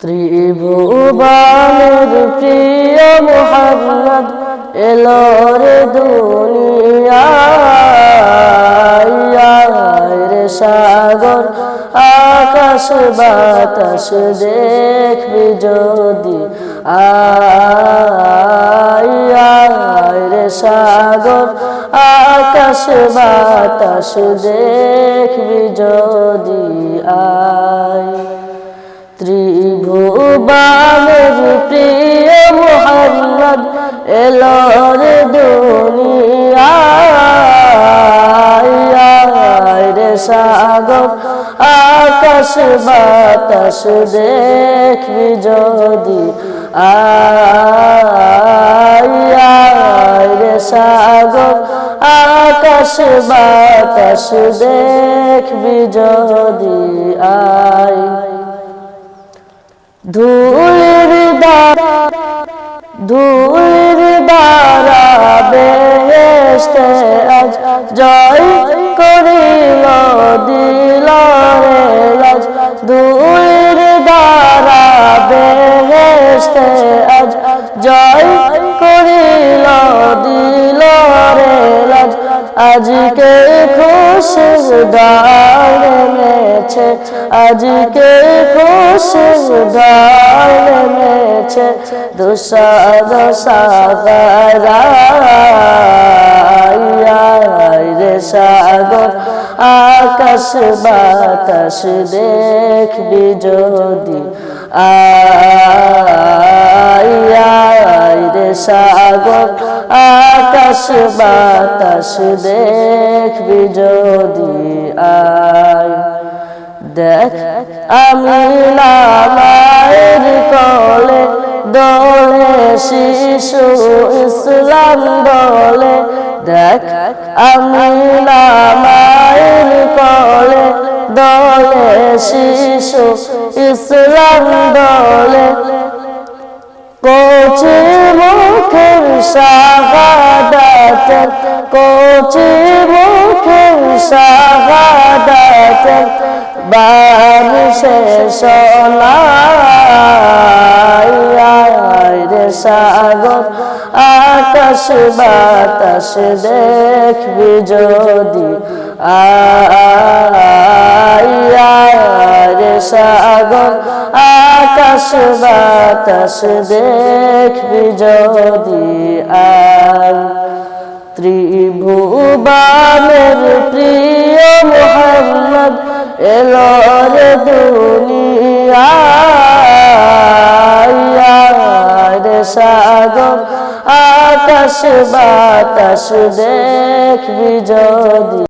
ত্রিভুবনের প্রিয় মোহাম্মদ এলো রে রে সাগর, আকাশ বাতাস দেখবি যদি। রে সাগর, আকাশ বাতাস দেখবি যদি। আয়। ত্রিভুবানের প্রিয় মোহাম্মদ এলোর দুনিয়ায় রে সাগর, আকাশ বাতাস দেখবি যদি আয় রে সাগর, আকাশ বাতাস দেখবি যদি, আয়। ধুলির দ্বারা ধুলির দ্বারা বেহেস্তে আজ জয় করিল, দিল রে লাজ ধুলির দ্বারা বেহেস্তে আজ জয় আজকে খুশি নেমেছে আজকে খুশি নেমেছে দুসাদ রে সাগর, আকাশ বাতাস দেখবি যদি আয় রে সাগর আকাশ বাতাস দেখবি যদি আয়। দেখ, আমি মায়ের কলে দোলে শিশু ইসলাম দলে দেখ, আমি মায়ের কলে দলে শিশু ইসলাম দলে কোচি মুখের শাহাদাত কোচি মুখের শাহাদাত বারিশে সোনায় রে সাগর, আকাশ বাতাস দেখবি যদি আয় সাগর, আকাশ বাতাস দেখবি যদি আয় ত্রিভুবানের প্রিয় মোহাম্মদ এলো রে দুনিয়ায়। রে সাগর আকাশ বাতাস দেখবি যদি